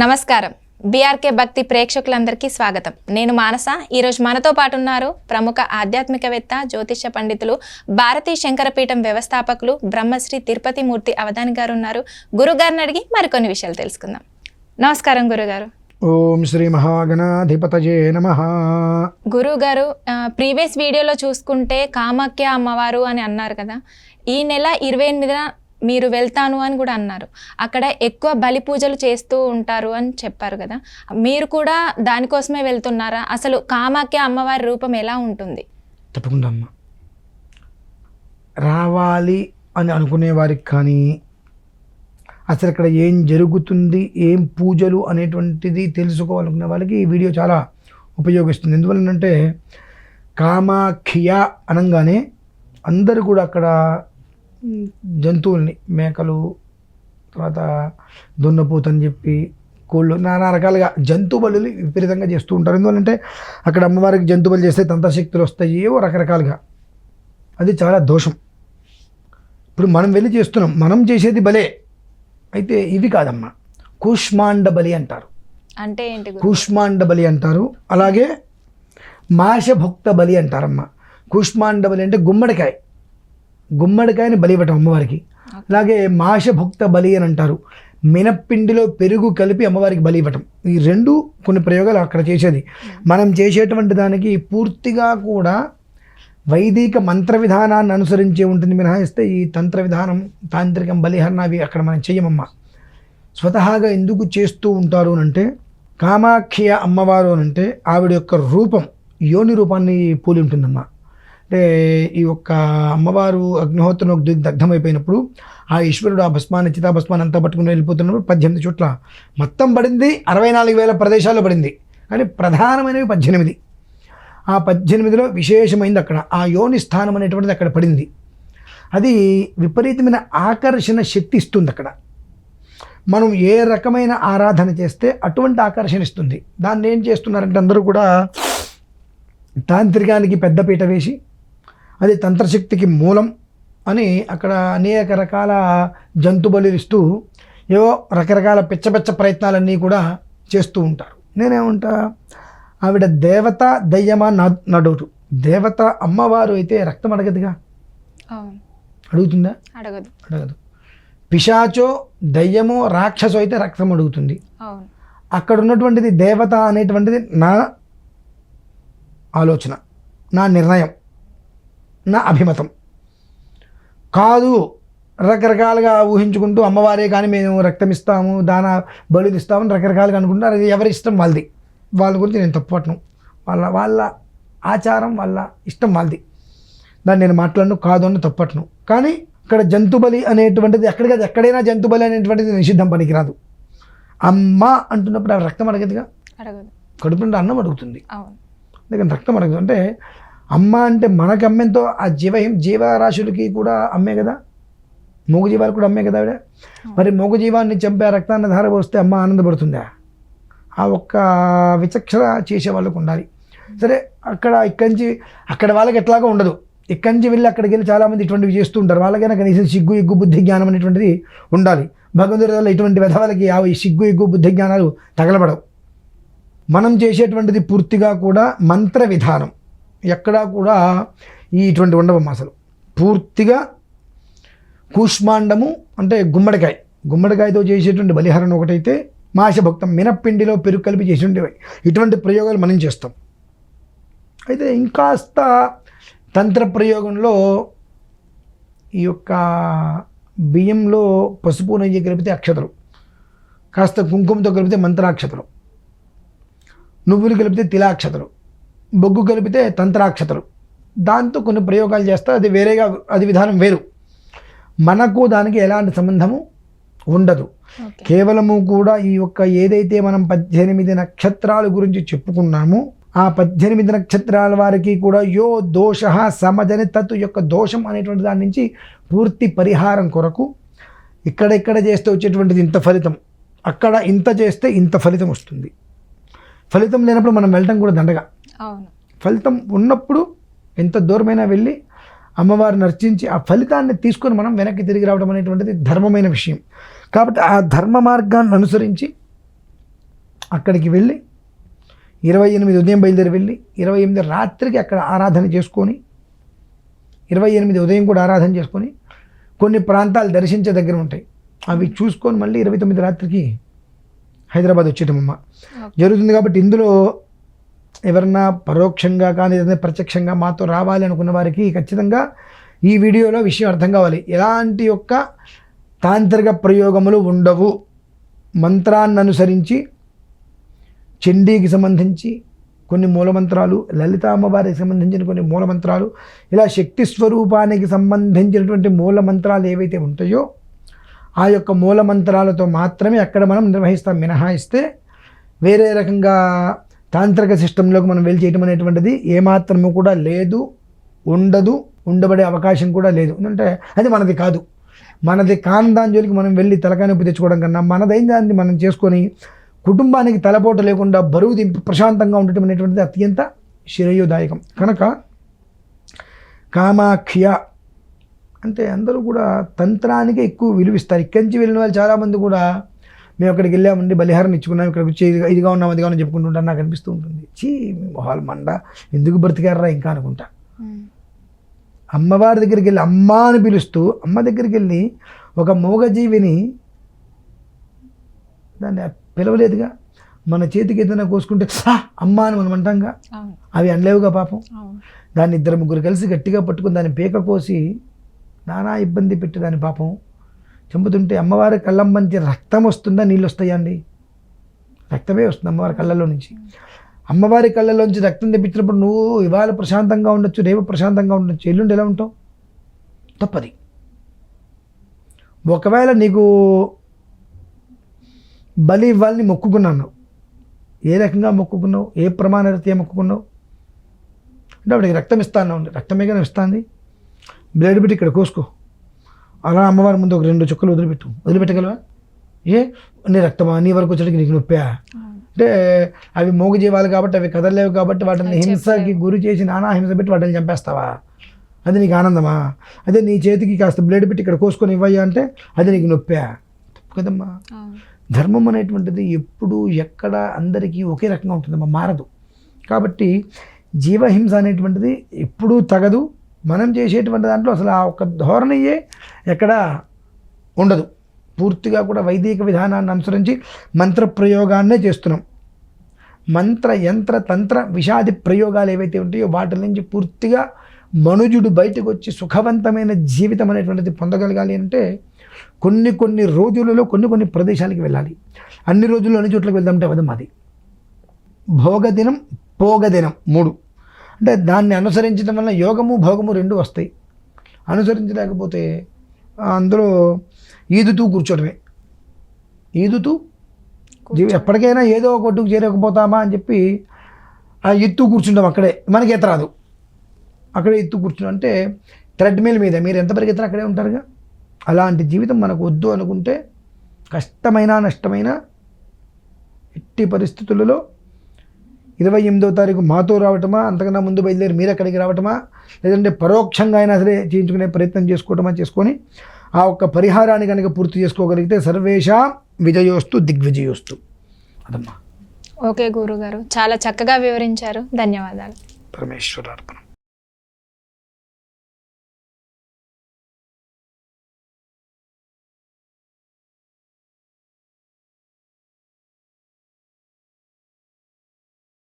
నమస్కారం. బీఆర్కే భక్తి ప్రేక్షకులందరికీ స్వాగతం. నేను మానస. ఈరోజు మనతో పాటు ఉన్నారు ప్రముఖ ఆధ్యాత్మికవేత్త జ్యోతిష పండితులు భారతీ శంకరపీఠం వ్యవస్థాపకులు బ్రహ్మశ్రీ తిరుపతి మూర్తి అవధాని గారు ఉన్నారు గురుగారిని అడిగి మరికొన్ని విషయాలు తెలుసుకుందాం. నమస్కారం గురుగారు. ఓం శ్రీ మహాగణాధిపతయే నమ. గురుగారు ప్రీవియస్ వీడియోలో చూసుకుంటే కామాఖ్య అమ్మవారు అని అన్నారు కదా. ఈ నెల ఇరవై ఎనిమిదిన మీరు వెళ్తాను అని కూడా అన్నారు. అక్కడ ఎక్కువ బలి పూజలు చేస్తూ ఉంటారు అని చెప్పారు కదా. మీరు కూడా దానికోసమే వెళ్తున్నారా? అసలు కామాఖ్య అమ్మవారి రూపం ఎలా ఉంటుంది? తప్పకుండా అమ్మ. రావాలి అని అనుకునే వారికి కానీ అసలు ఇక్కడ ఏం జరుగుతుంది ఏం పూజలు అనేటువంటిది తెలుసుకోవాలనుకునే వాళ్ళకి ఈ వీడియో చాలా ఉపయోగిస్తుంది. ఎందువలనంటే కామాఖ్య అనగానే అందరూ కూడా అక్కడ జంతువుల్ని మేకలు తర్వాత దున్నపోతు అని చెప్పి కోళ్ళు నానా రకాలుగా జంతు బలులు విపరీతంగా చేస్తూ ఉంటారు. ఎందువల్లంటే అక్కడ అమ్మవారికి జంతు బలి చేస్తే తంత్రశక్తులు వస్తాయి ఏవో రకరకాలుగా. అది చాలా దోషం. ఇప్పుడు మనం వెళ్ళి చేస్తున్నాం మనం చేసేది బలే. అయితే ఇవి కాదమ్మా. కూష్మాండ బలి అంటారు. అంటే ఏంటి కూష్మాండ బలి అంటారు. అలాగే మాషభుక్త బలి అంటారమ్మా. కూష్మాండ బలి అంటే గుమ్మడికాయ. గుమ్మడికాయని బలి ఇవ్వటం అమ్మవారికి. అలాగే మాషభుక్త బలి అని అంటారు. మినప్పిండిలో పెరుగు కలిపి అమ్మవారికి బలి ఇవ్వటం. ఈ రెండు కొన్ని ప్రయోగాలు అక్కడ చేసేది. మనం చేసేటువంటి దానికి పూర్తిగా కూడా వైదిక మంత్ర విధానాన్ని అనుసరించే ఉంటుంది మినహాయిస్తే ఈ తంత్ర విధానం తాంత్రికం బలిహరణ అవి అక్కడ మనం చెయ్యమమ్మా. స్వతహాగా ఎందుకు చేస్తూ ఉంటారు అని అంటే కామాఖ్య అమ్మవారు అని అంటే ఆవిడ యొక్క రూపం యోని రూపాన్ని పోలి ఉంటుందమ్మా. అంటే ఈ యొక్క అమ్మవారు అగ్నిహోత్రంలో దగ్ధమైపోయినప్పుడు ఆ ఈశ్వరుడు ఆ భస్మాన్ని చితాభస్మాన్ని అంతా పట్టుకుని వెళ్ళిపోతున్నప్పుడు పద్దెనిమిది చోట్ల మొత్తం పడింది అరవై నాలుగు వేల ప్రదేశాల్లో పడింది. కానీ ప్రధానమైనవి పద్దెనిమిది. ఆ పద్దెనిమిదిలో విశేషమైంది అక్కడ. ఆ యోని స్థానం అనేటువంటిది అక్కడ పడింది. అది విపరీతమైన ఆకర్షణ శక్తి ఇస్తుంది అక్కడ. మనం ఏ రకమైన ఆరాధన చేస్తే అటువంటి ఆకర్షణ ఇస్తుంది. దాన్ని ఏం చేస్తున్నారంటే అందరూ కూడా తాంత్రికానికి పెద్దపీట వేసి అది తంత్రశక్తికి మూలం అని అక్కడ అనేక రకాల జంతు బలులు ఇస్తూ ఏవో రకరకాల పిచ్చ పిచ్చ ప్రయత్నాలన్నీ కూడా చేస్తూ ఉంటారు. నేనేమంటా ఆవిడ దేవత దయ్యమా నా నా డౌటు. దేవత అమ్మవారు అయితే రక్తం అడగదుగా? అడుగుతుందా? అడగదు. అడగదు. పిశాచో దయ్యమో రాక్షసో అయితే రక్తం అడుగుతుంది. అక్కడ ఉన్నటువంటిది దేవత అనేటువంటిది నా ఆలోచన నా నిర్ణయం. నా అభిమతం. కాదు రకరకాలుగా ఊహించుకుంటూ అమ్మవారే కానీ మేము రక్తం ఇస్తాము దాన బలులు ఇస్తామని రకరకాలుగా అనుకుంటారు అది ఎవరి ఇష్టం? వాళ్ళది. వాళ్ళ గురించి నేను తప్పట్ను వాళ్ళ వాళ్ళ ఆచారం వాళ్ళ ఇష్టం వాళ్ళది. దాన్ని నేను మాట్లాడను కాదు అని తప్పట్ను కానీ ఇక్కడ జంతు బలి అనేటువంటిది ఎక్కడికి అది ఎక్కడైనా జంతు బలి అనేటువంటిది నిషిద్ధం పనికిరాదు. అమ్మ అంటున్నప్పుడు ఆ రక్తం అడగదుగా? అడగదు. కడుపు నిండా అన్నం అడుగుతుంది. అందుకని రక్తం అడగదు? అంటే అమ్మ అంటే మనకి అమ్మెంతో ఆ జీవ జీవరాశులకి కూడా అమ్మే కదా? మూగ జీవాలు కూడా అమ్మే కదా ఆవిడ? మరి మూగ జీవాన్ని చంపే రక్తాన్ని ధారపోస్తే అమ్మ ఆనందపడుతుందా? ఆ ఒక్క విచక్షణ చేసే వాళ్ళకు ఉండాలి. సరే అక్కడ ఇక్కడి నుంచి అక్కడ వాళ్ళకి ఎట్లాగా ఉండదు. ఇక్కడి నుంచి వెళ్ళి అక్కడికి వెళ్ళి చాలామంది ఇటువంటివి చేస్తూ ఉంటారు. వాళ్ళకైనా కనీసం సిగ్గు ఎగ్గు బుద్ధి జ్ఞానం అనేటువంటిది ఉండాలి. భగవంతుడి వల్ల ఇటువంటి విధవాలకి ఆ సిగ్గు ఎగ్గు బుద్ధి జ్ఞానాలు తగలబడవు. మనం చేసేటువంటిది పూర్తిగా కూడా మంత్ర విధానం. ఎక్కడా కూడా ఈ ఇటువంటి ఉండవమ్మ అసలు పూర్తిగా కూష్మాండము అంటే గుమ్మడికాయ. గుమ్మడికాయతో చేసేటువంటి బలిహరణ ఒకటైతే మాషభక్తం మినప్పిండిలో పెరుగు కలిపి చేసేటువంటివి ఇటువంటి ప్రయోగాలు మనం చేస్తాం. అయితే ఇంకాస్త తంత్ర ప్రయోగంలో ఈ యొక్క బియ్యంలో పసుపు నెయ్యి కలిపితే అక్షతలు కాస్త కుంకుమతో కలిపితే మంత్రాక్షతలు నువ్వులు కలిపితే తిలాక్షతలు బొగ్గు కలిపితే తంత్రాక్షతలు. దాంతో కొన్ని ప్రయోగాలు చేస్తే అది వేరేగా అది విధానం వేరు. మనకు దానికి ఎలాంటి సంబంధము ఉండదు. కేవలము కూడా ఈ యొక్క ఏదైతే మనం పద్దెనిమిది నక్షత్రాల గురించి చెప్పుకున్నామో ఆ పద్దెనిమిది నక్షత్రాల వారికి కూడా యో దోష సమజని తత్తు యొక్క దోషం అనేటువంటి దాని నుంచి పూర్తి పరిహారం కొరకు ఇక్కడెక్కడ చేస్తే వచ్చేటువంటిది ఇంత ఫలితం అక్కడ ఇంత చేస్తే ఇంత ఫలితం వస్తుంది. ఫలితం లేనప్పుడు మనం వెళ్ళటం కూడా దండగా. అవును. ఫలితం ఉన్నప్పుడు ఎంత దూరమైనా వెళ్ళి అమ్మవారిని అర్చించి ఆ ఫలితాన్ని తీసుకొని మనం వెనక్కి తిరిగి రావడం అనేటువంటిది ధర్మమైన విషయం. కాబట్టి ఆ ధర్మ మార్గాన్ని అనుసరించి అక్కడికి వెళ్ళి ఇరవై ఎనిమిది ఉదయం బయలుదేరి వెళ్ళి ఇరవై ఎనిమిది రాత్రికి అక్కడ ఆరాధన చేసుకొని ఇరవై ఎనిమిది ఉదయం కూడా ఆరాధన చేసుకొని కొన్ని ప్రాంతాలు దర్శించే దగ్గర ఉంటాయి. అవి చూసుకొని మళ్ళీ ఇరవై తొమ్మిది రాత్రికి హైదరాబాద్ వచ్చేటమమ్మ జరుగుతుంది కాబట్టి ఇందులో ఎవరన్నా పరోక్షంగా కానీ ఏదైనా ప్రత్యక్షంగా మాతో రావాలి అనుకున్న వారికి ఖచ్చితంగా ఈ వీడియోలో విషయం అర్థం కావాలి. ఎలాంటి యొక్క తాంత్రిక ప్రయోగములు ఉండవు. మంత్రాన్ని అనుసరించి చండీకి సంబంధించి కొన్ని మూలమంత్రాలు లలిత అమ్మవారికి సంబంధించిన కొన్ని మూలమంత్రాలు ఇలా శక్తి స్వరూపానికి సంబంధించినటువంటి మూలమంత్రాలు ఏవైతే ఉంటాయో ఆ యొక్క మూలమంత్రాలతో మాత్రమే అక్కడ మనం నిర్వహిస్తాం. మినహాయిస్తే వేరే రకంగా తాంత్రిక సిస్టంలోకి మనం వెళ్ళి చేయటం అనేటువంటిది ఏమాత్రము కూడా లేదు ఉండదు ఉండబడే అవకాశం కూడా లేదు. ఎందుకంటే అది మనది కాదు. మనది కాని దాని జోలికి మనం వెళ్ళి తలకాయ నొప్పి తెచ్చుకోవడం కన్నా మనదైన దాన్ని మనం చేసుకొని కుటుంబానికి తలపోట లేకుండా బరువు దింపి ప్రశాంతంగా ఉండటం అనేటువంటిది అత్యంత శ్రేయోదాయకం. కనుక కామాఖ్య అంటే అందరూ కూడా తంత్రానికి ఎక్కువ విలువిస్తారు. ఇక్కడి నుంచి వెళ్ళిన వాళ్ళు చాలామంది కూడా మేము అక్కడికి వెళ్ళామండి బలిహారం ఇచ్చుకున్నాం ఇక్కడికి వచ్చి ఇదిగా- ఇదిగా ఉన్నాం అదిగా ఉన్నాం చెప్పుకుంటుంటారు నాకు అనిపిస్తూ ఉంటుంది. చీ మీ మొహాలు మండ ఎందుకు బ్రతికారా ఇంకా అనుకుంటా. అమ్మవారి దగ్గరికి వెళ్ళి అమ్మ అని పిలుస్తూ అమ్మ దగ్గరికి వెళ్ళి ఒక మూగజీవిని దాన్ని పిలవలేదుగా. మన చేతికి ఏదైనా కోసుకుంటే "ఆ, అమ్మ అని మనం అంటాంగా. అవి అనలేవుగా పాపం. దాన్ని ఇద్దరు ముగ్గురు కలిసి గట్టిగా పట్టుకుని దాన్ని పీక కోసి నానా ఇబ్బంది పెట్టి దాని పాపం. చంపుతుంటే అమ్మవారి కళ్ళం మంచి రక్తం వస్తుందా? నీళ్ళు వస్తాయా అండి? రక్తమే వస్తుంది అమ్మవారి కళ్ళలో నుంచి. అమ్మవారి కళ్ళలోంచి రక్తం తెప్పించినప్పుడు నువ్వు ఇవాళ ప్రశాంతంగా ఉండొచ్చు రేపు ప్రశాంతంగా ఉండొచ్చు. ఎల్లుండి ఎలా ఉంటావు? తప్పది. ఒకవేళ నీకు బలి ఇవ్వాలని మొక్కుకున్నాను. ఏ రకంగా మొక్కుకున్నావు? ఏ ప్రమాణ రీత్యా మొక్కుకున్నావు? అంటే ఆవిడకి రక్తం ఇస్తాను రక్తమే కానీ ఇస్తాంది బ్లడ్ పెట్టి ఇక్కడ కోసుకో. అలా అమ్మవారి ముందు ఒక రెండు చుక్కలు వదిలిపెట్టు. వదిలిపెట్టగలవా? ఏ? నీ రక్తమా? నీ వరకు వచ్చేటికి నీకు నొప్పా? అంటే అవి మూగజీవాలు కాబట్టి అవి కదలలేవు కాబట్టి వాటిని హింసకి గురి చేసి నానా హింస పెట్టి వాటిని చంపేస్తావా? అది నీకు ఆనందమా? అదే నీ చేతికి కాస్త బ్లేడ్ పెట్టి ఇక్కడ కోసుకొని ఇవ్వయ్యా అంటే అది నీకు నొప్పా? తప్పు కదమ్మా. ధర్మం అనేటువంటిది ఎప్పుడు ఎక్కడ అందరికీ ఒకే రకంగా ఉంటుందమ్మా. మారదు. కాబట్టి జీవహింస అనేటువంటిది ఎప్పుడూ తగదు. మనం చేసేటువంటి దాంట్లో అసలు ఆ ఒక్క ధోరణియే ఎక్కడ ఉండదు. పూర్తిగా కూడా వైదిక విధానాన్ని అనుసరించి మంత్ర ప్రయోగాన్నే చేస్తున్నాం. మంత్ర యంత్ర తంత్ర విషాది ప్రయోగాలు ఏవైతే ఉంటాయో వాటి నుంచి పూర్తిగా మనుజుడు బయటకు వచ్చి సుఖవంతమైన జీవితం అనేటువంటిది పొందగలగాలి అంటే కొన్ని కొన్ని రోజులలో కొన్ని కొన్ని ప్రదేశాలకు వెళ్ళాలి. అన్ని రోజుల్లో అన్ని చోట్లకి వెళ్దామంటే అవదం మాది. భోగదినం పోగదినం మూడు. అంటే దాన్ని అనుసరించడం వల్ల యోగము భోగము రెండు వస్తాయి. అనుసరించలేకపోతే అందులో ఈదుతూ కూర్చోవడమే ఈదుతూ ఎప్పటికైనా ఏదో ఒక ఒడ్డుకు చేరకపోతామా అని చెప్పి ఆ ఎత్తు కూర్చుంటాం అక్కడే. మనకి ఈత రాదు. అక్కడే ఎత్తు కూర్చున్నాం అంటే థ్రెడ్మిల్ మీద మీరు ఎంత పరిగెత్తినా అక్కడే ఉంటారుగా. అలాంటి జీవితం మనకు వద్దు అనుకుంటే కష్టమైన నష్టమైన ఎట్టి పరిస్థితులలో ఇరవై ఎనిమిదో తారీఖు మాతో రావటమా? అంతకన్నా ముందు బయలుదేరి మీరు అక్కడికి రావటమా? లేదంటే పరోక్షంగా అయినా సరే చేయించుకునే ప్రయత్నం చేసుకోవటమా? చేసుకొని ఆ ఒక్క పరిహారాన్ని కనుక పూర్తి చేసుకోగలిగితే సర్వేషా విజయోస్తు దిగ్విజయోస్తు. అదమ్మా. ఓకే గురుగారు. చాలా చక్కగా వివరించారు. ధన్యవాదాలు. పరమేశ్వరార్పణం.